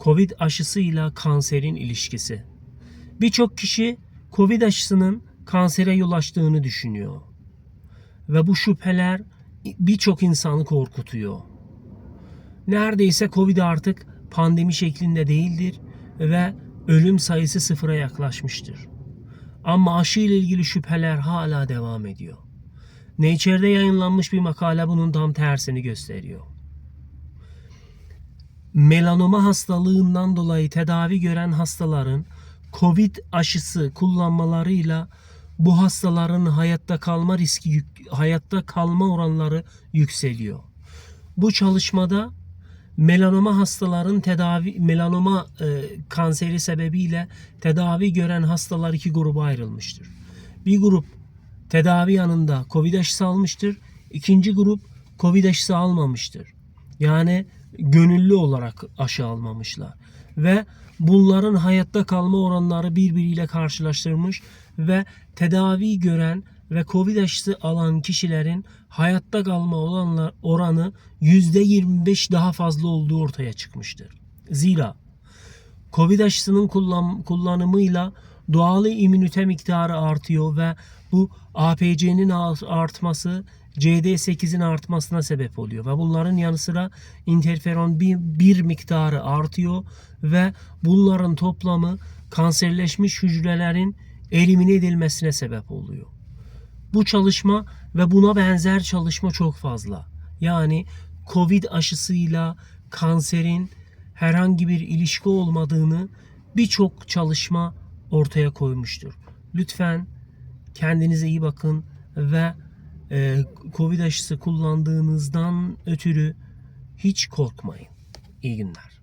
Covid aşısıyla kanserin ilişkisi. Birçok kişi Covid aşısının kansere yol açtığını düşünüyor. Ve bu şüpheler birçok insanı korkutuyor. Neredeyse Covid artık pandemi şeklinde değildir ve ölüm sayısı sıfıra yaklaşmıştır. Ama aşı ile ilgili şüpheler hala devam ediyor. Nature'de yayınlanmış bir makale bunun tam tersini gösteriyor. Melanoma hastalığından dolayı tedavi gören hastaların Covid aşısı kullanmalarıyla bu hastaların hayatta kalma riski hayatta kalma oranları yükseliyor. Bu çalışmada melanoma hastaların tedavi melanoma e, kanseri sebebiyle tedavi gören hastalar iki gruba ayrılmıştır. Bir grup tedavi yanında Covid aşısı almıştır. İkinci grup Covid aşısı almamıştır. Yani gönüllü olarak aşı almamışlar. Ve bunların hayatta kalma oranları birbiriyle karşılaştırmış ve tedavi gören ve Covid aşısı alan kişilerin hayatta kalma olanlar oranı %25 daha fazla olduğu ortaya çıkmıştır. Zira Covid aşısının kullan, kullanımıyla doğal immünite miktarı artıyor ve bu APC'nin artması CD8'in artmasına sebep oluyor. Ve bunların yanı sıra interferon 1 miktarı artıyor ve bunların toplamı kanserleşmiş hücrelerin elimine edilmesine sebep oluyor. Bu çalışma ve buna benzer çalışma çok fazla. Yani Covid aşısıyla kanserin herhangi bir ilişki olmadığını birçok çalışma ortaya koymuştur. Lütfen kendinize iyi bakın ve e, Covid aşısı kullandığınızdan ötürü hiç korkmayın. İyi günler.